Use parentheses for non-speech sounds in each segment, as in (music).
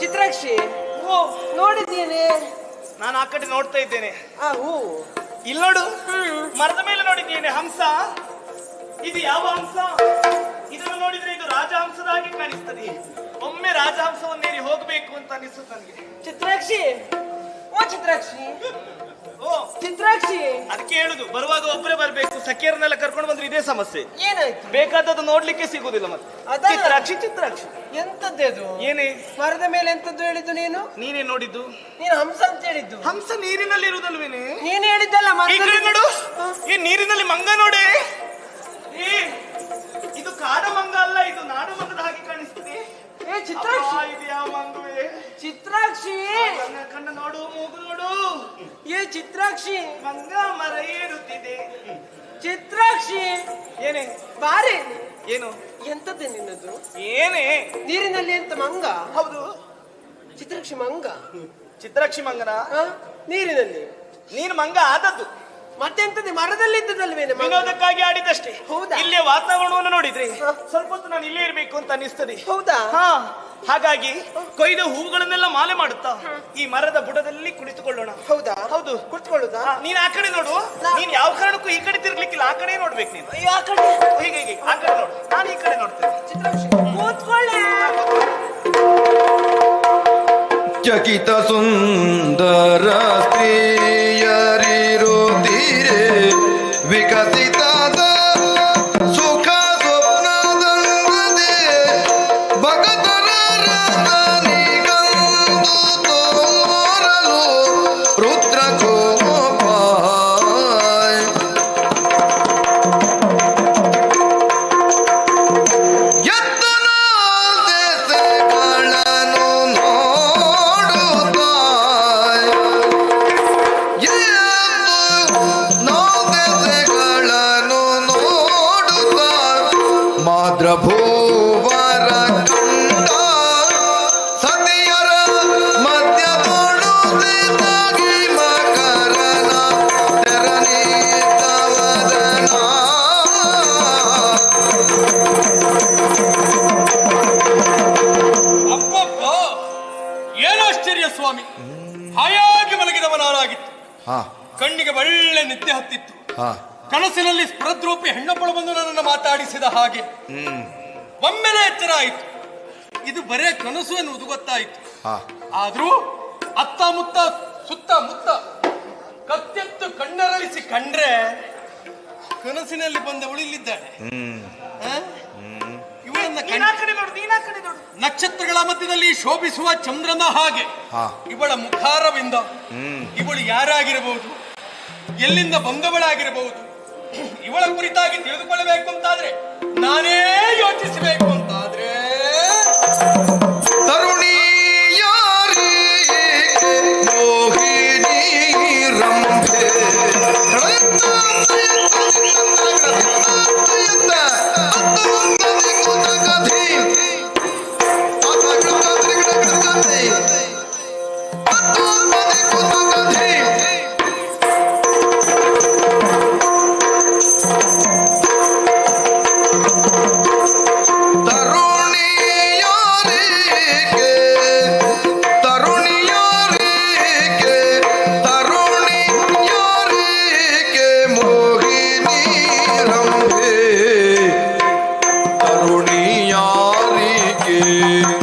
ಚಿತ್ರಾಕ್ಷಿ ಓ ನೋಡಿದ್ದೀನಿ ನಾನು ಆ ಕಡೆ ನೋಡ್ತಾ ಇದ್ದೇನೆ. ಆ ಹೂ. ಇಲ್ಲಿ ನೋಡು. ಮರದ ಮೇಲೆ ನೋಡಿದ್ದೇನೆ ಹಂಸ. ಇದು ಯಾವ ಹಂಸ? ಇದನ್ನು ನೋಡಿದ್ರೆ ಇದು ರಾಜಹಂಸದ ಹಾಗೆ ಕಾಣಿಸ್ತದೆ. ಒಮ್ಮೆ ರಾಜಹಂಸವನ್ನೇರಿ ಹೋಗಬೇಕು ಅಂತ ಅನಿಸುತ್ತೆ ನನಗೆ. ಚಿತ್ರಾಕ್ಷಿ ಚಿತ್ರಾಕ್ಷಿ? ಓ ಚಿತ್ರಾಕ್ಷಿ? ಅದಕ್ಕೆ ಹೇಳುದು ಬರುವಾಗ ಒಬ್ಬರೇ ಬರ್ಬೇಕು ಸಖಿಯರನ್ನೆಲ್ಲ ಕರ್ಕೊಂಡು ಬಂದ್ರೆ ಇದೇ ಸಮಸ್ಯೆ. ಏನಾಯ್ತು? ಬೇಕಾದದ್ದು ನೋಡ್ಲಿಕ್ಕೆ ಸಿಗುದಿಲ್ಲ ಮತ್ತೆ. ಅದಲ್ಲ. ಚಿತ್ರಾಕ್ಷಿ ಚಿತ್ರಾಕ್ಷಿ. ಅದು? ಏನೇ? ಮರದ ಮೇಲೆ ಎಂತದ್ದು ಹೇಳಿದ್ದು ನೀನು? ನೀನೇ ನೋಡಿದ್ದು? ನೀನು ಹಂಸ ಅಂತ ಹೇಳಿದ್ದು. ಹಂಸ ನೀರಿನಲ್ಲಿ ಇರುವುದಲ್ವೇನೆ ನೀನು? ಹೇಳಿದ್ದಲ್ಲ ಈ ಕಡೆ ನೋಡು. ಈ ನೀರಿನಲ್ಲಿ ಮಂಗ ನೋಡೆ. ಏ ಇದು ಕಾಡ ಮಂಗ ಅಲ್ಲ ಇದು ನಾಡು ಮಂಗದ ಹಾಗೆ ಕಾಣಿಸ್ತದೆ ಏ ಚಿತ್ರಾಕ್ಷಿ. ಇದೆಯಾ ಚಿತ್ರಾಕ್ಷಿ. ಕಣ್ಣ ಕಣ್ಣ ನೋಡು ಮೂಗು ನೋಡು. ಏ ಚಿತ್ರಾಕ್ಷಿ. ಮಂಗ ಮರ ಏರುತ್ತಿದೆ. ಚಿತ್ರಾಕ್ಷಿ. ಏನೇ ಬಾರಿ. ಏನು? ಎಂತದ್ದೇ ನಿನ್ನದು? ಏನೇ? ನೀರಿನಲ್ಲಿ ಎಂತ ಮಂಗ? ಹೌದು. ಚಿತ್ರಾಕ್ಷಿ ಮಂಗ. ಚಿತ್ರಾಕ್ಷಿ ಮಂಗನ? ನೀರಿನಲ್ಲಿ. ನೀನು ಮಂಗ ಆದದ್ದು. ಮತ್ತೆಂತದೆ ಮರದಲ್ಲಿ ಇದ್ದದಲ್ವೇನೆ ವಿನೋದಕ್ಕಾಗಿ ಆಡಿದಷ್ಟೇ. ಹೌದಾ? ಇಲ್ಲೇ ವಾತಾವರಣವನ್ನು ನೋಡಿದ್ರೆ. ಸ್ವಲ್ಪ ಹೊತ್ತು ನಾನು ಇಲ್ಲೇ ಇರ್ಬೇಕು ಅಂತ ಅನಿಸ್ತದೆ ಹೌದಾ? ಹಾ. ಹಾಗಾಗಿ ಕೊಯ್ದ ಹೂಗಳನ್ನೆಲ್ಲ ಮಾಲೆ ಮಾಡುತ್ತಾ ಈ ಮರದ ಬುಡದಲ್ಲಿ ಕುಳಿತುಕೊಳ್ಳೋಣ. ಹೌದಾ? ಹೌದು. ಕುಳಿತುಕೊಳ್ಳುದಾ? ನೀನ್ ಆ ಕಡೆ ನೋಡು. ನೀನ್ ಯಾವ ಕಾರಣಕ್ಕೂ ಈ ಕಡೆ ತಿರ್ಗ್ಲಿಕ್ಕಿಲ್ಲ. ಆ ಕಡೆ ನೋಡ್ಬೇಕು ನೀನು. ಅಯ್ಯೋ, ಆ ಕಡೆ? ಹೀಗೆ ಹೀಗೆ. ಆ ಕಡೆ ನೋಡು. ನಾನು ಈ ಕಡೆ ನೋಡ್ತೇನೆ. ಕೂತ್ಕೊಳ್ಳಿ. ಚಕಿತ ಸುಂದರ ಸ್ತ್ರೀಯರಿರುತ್ತೀರೆ ಕನಸಿನಲ್ಲಿ ಸ್ಪೃದ್ರೂಪಿ ಹೆಣ್ಣೊಬ್ಬಳು ಬಂದು ನನ್ನನ್ನು ಮಾತಾಡಿಸಿದ ಹಾಗೆ. ಒಮ್ಮೆಲೆ ಎಚ್ಚರ ಆಯಿತು. ಇದು ಬರೇ ಕನಸು ಎನ್ನುವುದು ಗೊತ್ತಾಯಿತು. ಹಾ. ಆದ್ರೂ ಅತ್ತ ಮುತ್ತ ಸುತ್ತ ಮುತ್ತ ಕತ್ತೆತ್ತು ಕಣ್ಣರಳಿಸಿ ಕಂಡ್ರೆ ಕನಸಿನಲ್ಲಿ ಬಂದ ಉಳಿಲಿದ್ದಾಳೆ ಆ? ಇವಳನ್ನ ನೀನ್ ಕಂಡ ಆ ನೋಡು. ನಕ್ಷತ್ರಗಳ ಮಧ್ಯದಲ್ಲಿ ಶೋಭಿಸುವ ಚಂದ್ರನ ಹಾಗೆ. ಹಾ. ಇವಳ ಮುಖಾರವಿಂದ ಇವಳು ಯಾರಾಗಿರಬಹುದು? ಎಲ್ಲಿಂದ ಬಂದವಳಾಗಿರಬಹುದು ಇವಳ ಕುರಿತಾಗಿ ತಿಳಿದುಕೊಳ್ಳಬೇಕು ಅಂತಾದ್ರೆ ನಾನೇ ಯೋಚಿಸಬೇಕು ಅಂತಾದ್ರೆ ण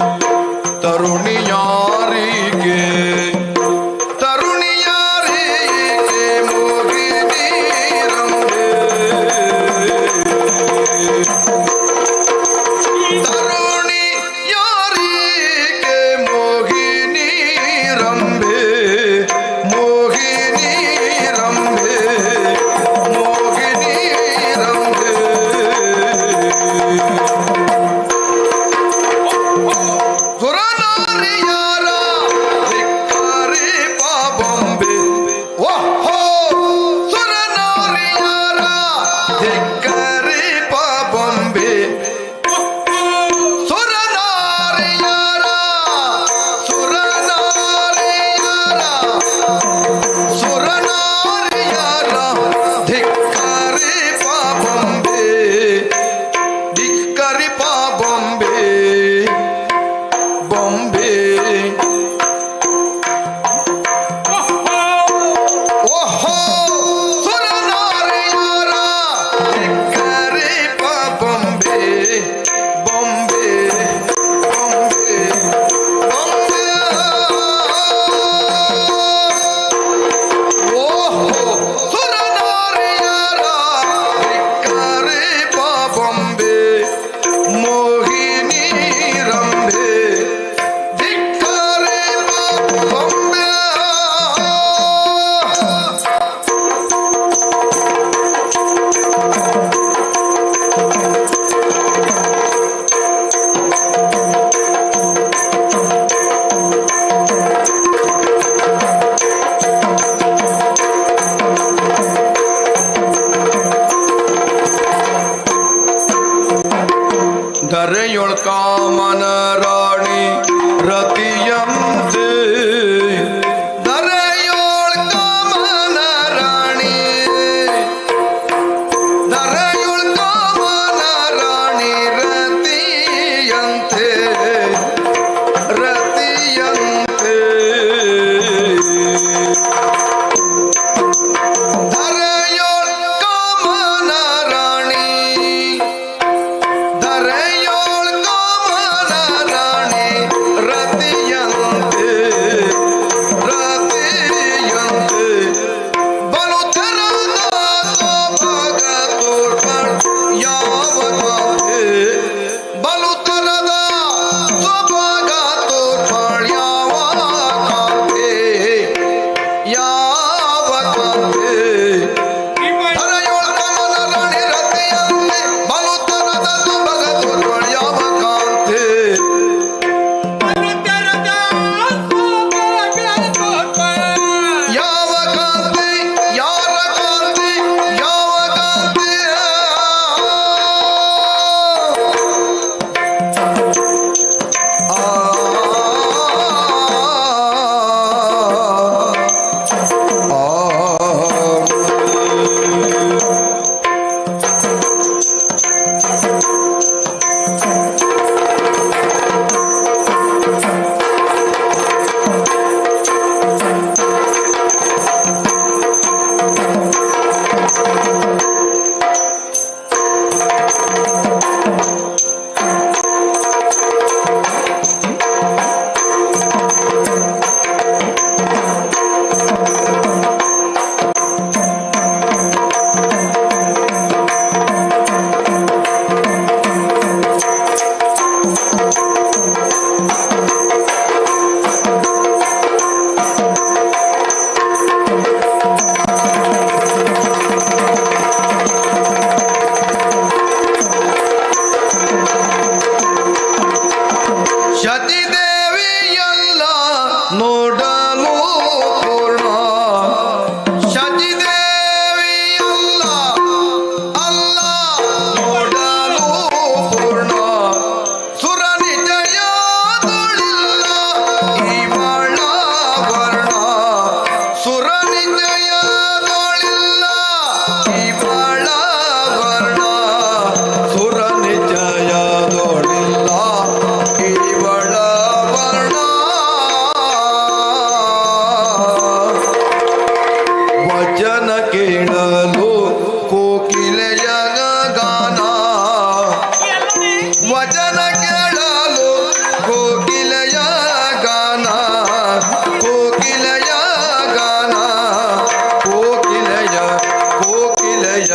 ಕೋಕಿಲೆಯ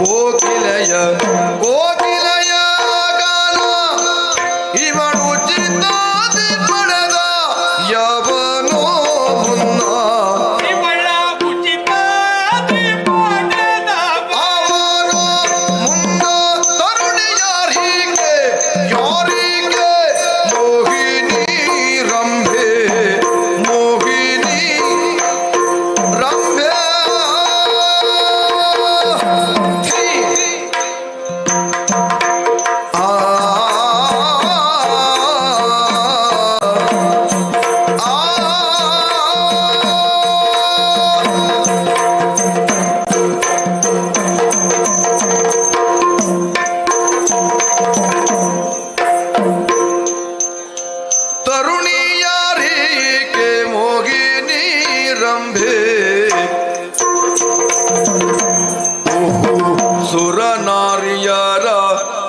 ಕೋಕಿಲೆಯ ಕೋಕಿಲ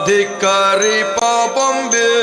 अधिकारी पापम पाबंदी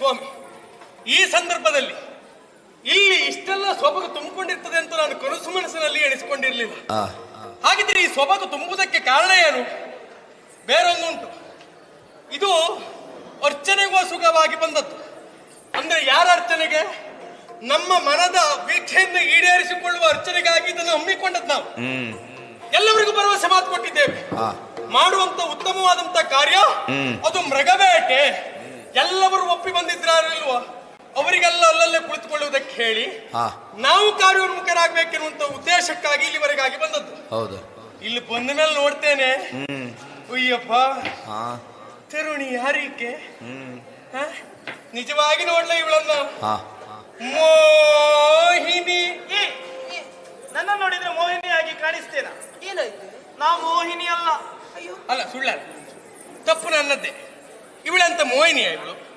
ಸ್ವಾಮಿ ಈ ಸಂದರ್ಭದಲ್ಲಿ ಇಲ್ಲಿ ಇಷ್ಟೆಲ್ಲ ಸೊಬಗು ತುಂಬಿಕೊಂಡಿರ್ತದೆ ಅಂತ ನಾನು ಕನಸು ಮನಸ್ಸಿನಲ್ಲಿ ಎಣಿಸಿಕೊಂಡಿರ್ಲಿಲ್ಲ. ಹಾಗಿದ್ರೆ ಈ ಸೊಬಗು ತುಂಬುವುದಕ್ಕೆ ಕಾರಣ ಏನು? ಬೇರೊಂದುಂಟು ಇದು ಅರ್ಚನೆಗೋಸುಗವಾಗಿ ಬಂದದ್ದು. ಅಂದ್ರೆ ಯಾರ ಅರ್ಚನೆಗೆ? ನಮ್ಮ ಮನದ ವೀಕ್ಷೆಯಿಂದ ಈಡೇರಿಸಿಕೊಳ್ಳುವ ಅರ್ಚನೆಗಾಗಿ ಇದನ್ನು ಹಮ್ಮಿಕೊಂಡದ್ದು ನಾವು. ಎಲ್ಲರಿಗೂ ಭರವಸೆ ಮಾತು ಕೊಟ್ಟಿದ್ದೇವೆ. ಮಾಡುವಂತ ಉತ್ತಮವಾದಂತ ಕಾರ್ಯ ಅದು ಮೃಗಬೇಟೆ. ಎಲ್ಲವರು ಒಪ್ಪಿ ಬಂದಿದ್ದಾರಿಲ್ವಾ ಅವರಿಗೆಲ್ಲ ಅಲ್ಲಲ್ಲೇ ಕುಳಿತುಕೊಳ್ಳುವುದಕ್ಕೆ ಹೇಳಿ ನಾವು ಕಾರ್ಯೋನ್ಮುಖರಾಗಬೇಕೆನ್ನುವಂತ ಉದ್ದೇಶಕ್ಕಾಗಿ ಇಲ್ಲಿವರೆಗಾಗಿ ಬಂದದ್ದು. ಹೌದು. ಇಲ್ಲಿ ಬಂದ ಮೇಲೆ ನೋಡ್ತೇನೆ ಅಯ್ಯಪ್ಪ. ತರುಣಿ ಯಾರೀಕೆ ಹ? ನಿಜವಾಗಿ ನೋಡ್ಲ ಇವಳನ್ನ? ಮೋಹಿನಿ. ಏ, ಏ, ನನ್ನ ನೋಡಿದ್ರೆ ಮೋಹಿನಿಯಾಗಿ ಕಾಣಿಸ್ತೇನಾ? ಏನಾಯ್ತು? ನಾ ಮೋಹಿನಿ ಅಲ್ಲ ಅಯ್ಯೋ ಅಲ್ಲ ಸುಳ್ಳ ತಪ್ಪು ನನ್ನದ್ದೇ. ಇವಳಂತ ಮೋಹಿನಿಯ ಇವಳು?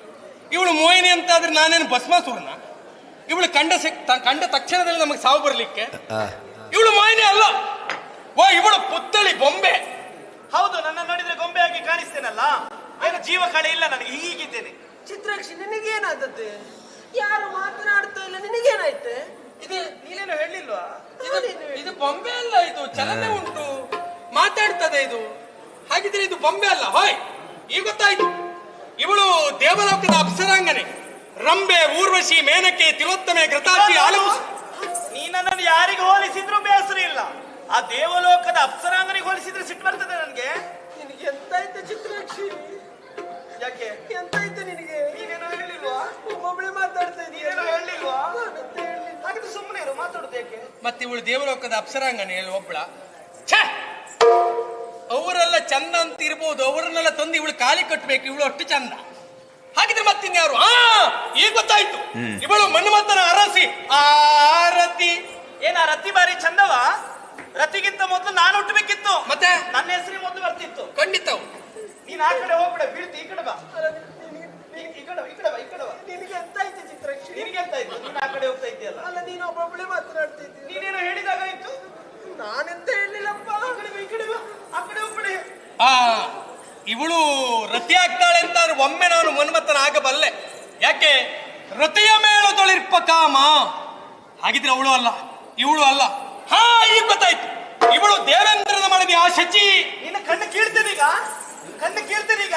ಇವಳು ಮೋಹಿನಿ ಅಂತ ಆದ್ರೆ ನಾನೇನು ಭಸ್ಮಾಸುರನ? ಇವಳು ಕಂಡ ಸಿಕ್ ತ- ಕಂಡ ತಕ್ಷಣದಲ್ಲಿ ನಮಗೆ ಸಾವು ಬರ್ಲಿಕ್ಕೆ? ಇವಳು ಮೋಹಿನಿ ಅಲ್ಲ. ಓ ಇವಳು ಪುತ್ತಳಿ ಬೊಂಬೆ. ಹೌದು ನನ್ನ ನೋಡಿದ್ರೆ ಗೊಂಬೆ ಆಗಿ ಕಾಣಿಸ್ತೇನಲ್ಲ? ಏನು ಜೀವ ಕಳೆ ಇಲ್ಲ ನನಗೆ ಹೀಗಿದ್ದೇನೆ. ಚಿತ್ರಾಕ್ಷಿ ನಿನಗೇನಾದದ್ದು? ಯಾರು ಮಾತನಾಡ್ತಾ ಇಲ್ಲ ನಿನಗೇನಾಯ್ತೆ? ಇದು ನೀನೇನು ಹೇಳಿಲ್ವಾ? ಇದು ಇದು ಬೊಂಬೆ ಅಲ್ಲ ಇದು ಚಲನೆ ಉಂಟು. ಮಾತಾಡ್ತದೆ ಇದು. ಹಾಗಿದ್ರೆ ಇದು ಬೊಂಬೆ ಅಲ್ಲ. ಹೋಯ್ ಈಗ ಗೊತ್ತಾಯ್ತು. ಇವಳು ದೇವಲೋಕದ ಅಪ್ಸರಾಂಗನೆ. ರಂಬೆ ಊರ್ವಶಿ ಮೇನಕೆ ತಿಲೋತ್ತಮೆ ಘೃತಾಚಿ ಆಲವು. ನೀನನ್ನು ನನ್ನನ್ನು ಯಾರಿಗೆ ಹೋಲಿಸಿದ್ರು ಬೇಸರ ಇಲ್ಲ. ಆ ದೇವಲೋಕದ ಅಪ್ಸರಾಂಗನಿಗೆ ಹೋಲಿಸಿದ್ರೆ ಸಿಟ್ಟು ಬರ್ತದೆ ನನಗೆ? ನಿನಗೆ ಎಂತಾಯ್ತು ಚಿತ್ರಾಕ್ಷಿ ಯಾಕೆ? ಎಂತಾಯ್ತು ನಿನಗೆ? ನೀನೇನು ಹೇಳಿಲ್ವಾ? ಒಬ್ಬೊಬ್ಳೆ ಮಾತಾಡ್ತಾ ಇದೀಯ ನೀನೇನು ಹೇಳಿಲ್ವಾ ಹಾಗಾದ್ರೆ. ಸುಮ್ಮನೆ ಇರು ಮಾತಾಡೋದು ಯಾಕೆ? ಮತ್ತೆ ಇವಳು ದೇವಲೋಕದ ಅಪ್ಸರಾಂಗನೆ ಹೇಳು ಒಬ್ಳ. ಛೇ! ಅವರೆಲ್ಲ ಚಂದ ಅಂತ ಇರ್ಬೋದು ಅವರನ್ನೆಲ್ಲ ತಂದು ಇವಳು ಕಾಲಿ ಕಟ್ಟಬೇಕು ಇವಳು ಅಷ್ಟು ಚಂದ. ಹಾಗಿದ್ರೆ ಮತ್ತಿನ್ಯಾರು? ಆ ಈಗ ಗೊತ್ತಾಯ್ತು. ಇವಳು ಮನ್ಮಥನ ಅರಸಿ. ಆರತಿ. ಏನ ರತಿ ಬಾರಿ ಚಂದವ? ರತಿಗಿಂತ ಮೊದಲು ನಾನು ಹುಟ್ಟಬೇಕಿತ್ತು. ಮತ್ತೆ? ನನ್ನ ಹೆಸರಿ ಮೊದಲು ಬರ್ತಿತ್ತು. ಖಂಡಿತವು ನೀನ್ ಆ ಕಡೆ ಹೋಗ್ಬಿಡ ಬೀಳ್ತಿ ಈ ಕಡೆ ಬಾ. ಈ- ಈ ಕಡೆ ಬಾ, ಈ ಕಡೆ ಬಾ ಈ ಕಡೆ ಬಾ. ನಿನಗೆ ಎಂತಾಯ್ತು ಚಿತ್ರಾಕ್ಷಿ ನಿನಗೆ ಅಂತ ಇತ್ತು ನೀನ್ ಆ ಕಡೆ ಹೋಗ್ತಾ ಇದೆಯಲ್ಲ ಅಲ್ಲ ನೀನು ಒಬ್ಬೊಬ್ಳೆ ಮಾತನಾಡ್ತಿದ್ದೀನಿ ನೀನೇನು ಹೇಳಿದಾಗ ಇತ್ತು ನಾನೆಂತ ಹೇಳಿಲ್ಲಪ್ಪ. ಆ ಕಡೆ ಆ ಕಡೆ ಹೋಗ್ಬಿಡಿ ಆ ಇವಳು ರತಿ ಆಗ್ತಾಳೆ ಅಂತ ಒಮ್ಮೆ ನಾನು ಮನ್ಮಥನ ಆಗಬಲ್ಲೆ ಯಾಕೆ? ರತಿಯ ಮೇಳದೊಳಿರ್ಪ ಕಾಮ. ಹಾಗಿದ್ರೆ ಅವಳು ಅಲ್ಲ ಇವಳು ಅಲ್ಲ. ಹಾ ಈಗ ಗೊತ್ತಾಯ್ತು. ಇವಳು ದೇವೇಂದ್ರನ ಮಡದಿ ಆ ಶಚಿ. ನಿನ್ನ ಕಣ್ಣು ಕೀಳ್ತದೀಗ ಕಣ್ಣು ಕೀಳ್ತದೀಗ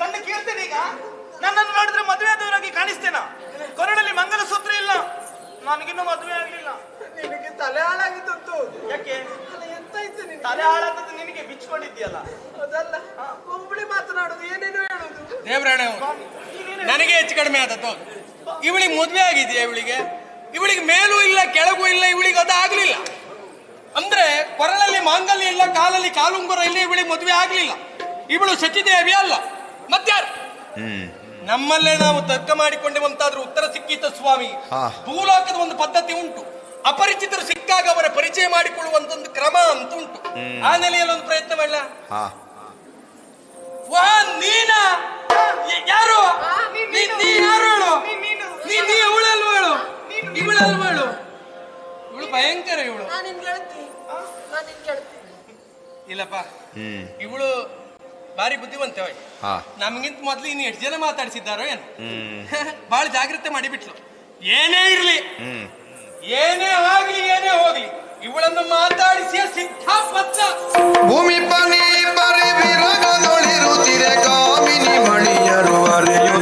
ಕಣ್ಣು ಈಗ. ನನ್ನನ್ನು ನೋಡಿದ್ರೆ ಮದುವೆ ಆದವರಾಗಿ ಕಾಣಿಸ್ತೇನ. ಕೊರಳಲ್ಲಿ ಮಂಗಲಸೂತ್ರ ಇಲ್ಲ. ನನಗಿನ್ನೂ ಮದುವೆ ಆಗ್ಲಿಲ್ಲ. ನಿನಗೆ ತಲೆ ಹಾಳಾಗಿದ್ದಂತು. ಯಾಕೆ? ಎಂತ ಇತ್ತು ನಿನಗೆ? ತಲೆ ಹಾಳಾದದ್ದು ನಿನಗೆ ಬಿಚ್ಕೊಂಡಿದ್ಯಲ್ಲ ಅದಲ್ಲ ಒಬ್ಬಳಿ ಮಾತನಾಡುದು ಏನೇನು ಹೇಳುದು. ದೇವರಾಣೆ ನನಗೆ ಹೆಚ್ಚು ಕಡಿಮೆ ಆದದ್ದು ಇವಳಿಗೆ ಮದುವೆ ಆಗಿದೆಯಾ ಇವಳಿಗೆ? ಇವಳಿಗೆ ಮೇಲೂ ಇಲ್ಲ ಕೆಳಗೂ ಇಲ್ಲ ಇವಳಿಗೆ ಅದು ಆಗ್ಲಿಲ್ಲ. ಅಂದ್ರೆ ಕೊರಳಲ್ಲಿ ಮಾಂಗಲ್ಯ ಇಲ್ಲ ಕಾಲಲ್ಲಿ ಕಾಲುಂಗುರ ಇಲ್ಲ ಇವಳಿಗೆ ಮದುವೆ ಆಗ್ಲಿಲ್ಲ. ಇವಳು ಸತಿದೇವಿ ಅಲ್ಲ. ಮತ್ತಾರು? ನಮ್ಮಲ್ಲೇ ನಾವು ತರ್ಕ ಮಾಡಿಕೊಂಡೆವಂತಾದ್ರೂ ಉತ್ತರ ಸಿಕ್ಕಿತ ಸ್ವಾಮಿ. ಭೂಲೋಕದ ಒಂದು ಪದ್ಧತಿ ಉಂಟು. ಅಪರಿಚಿತರು ಸಿಕ್ಕಾಗ ಅವರ ಪರಿಚಯ ಮಾಡಿಕೊಳ್ಳುವಂತ ಒಂದು ಕ್ರಮ ಅಂತ ಉಂಟು ಆ ನೆಲೆಯಲ್ಲಿ ಒಂದು ಪ್ರಯತ್ನ ಮಾಡಲ? ಹಾ. ವಾ ನೀನಾ? ಯಾರು? ನೀ ಯಾರು ಹೇಳು? ನೀ ನೀ ಅವಳಲ್ವ ಹೇಳು. ನೀನು. ಇವಳಲ್ವ ಹೇಳು. ಇವಳು ಭಯಂಕರ ಇವಳು. ಇಲ್ಲಪ್ಪ. ಹ್ಮ್. ಇವಳು ಬಾರಿ ಬುದ್ಧಿವಂತೆ ಹೋಯ್ ಹಾ. ನಮಗಿಂತ ಮೊದ್ಲು ಇನ್ನು ಎಷ್ಟು ಜನ ಮಾತಾಡಿಸಿದ್ದಾರೋ ಏನು? ಹ್ಮ್. (laughs) ಬಹಳ ಜಾಗ್ರತೆ ಮಾಡಿಬಿಟ್ಲು. ಏನೇ ಇರ್ಲಿ. ಹ್ಮ್. ಏನೇ ಆಗ್ಲಿ ಏನೇ ಹೋಗ್ಲಿ ಇವಳನ್ನು ಮಾತಾಡಿಸಿ ಸಿದ್ಧಾಪತ್ತ ಭೂಮಿ ಪನಿ ಪರಿ ವಿರಗದೊಳಿರುತ್ತಿರೆ ಕಾಮಿನಿ ಮಣಿಯರು ಅರೆಯುತ್ತದೆ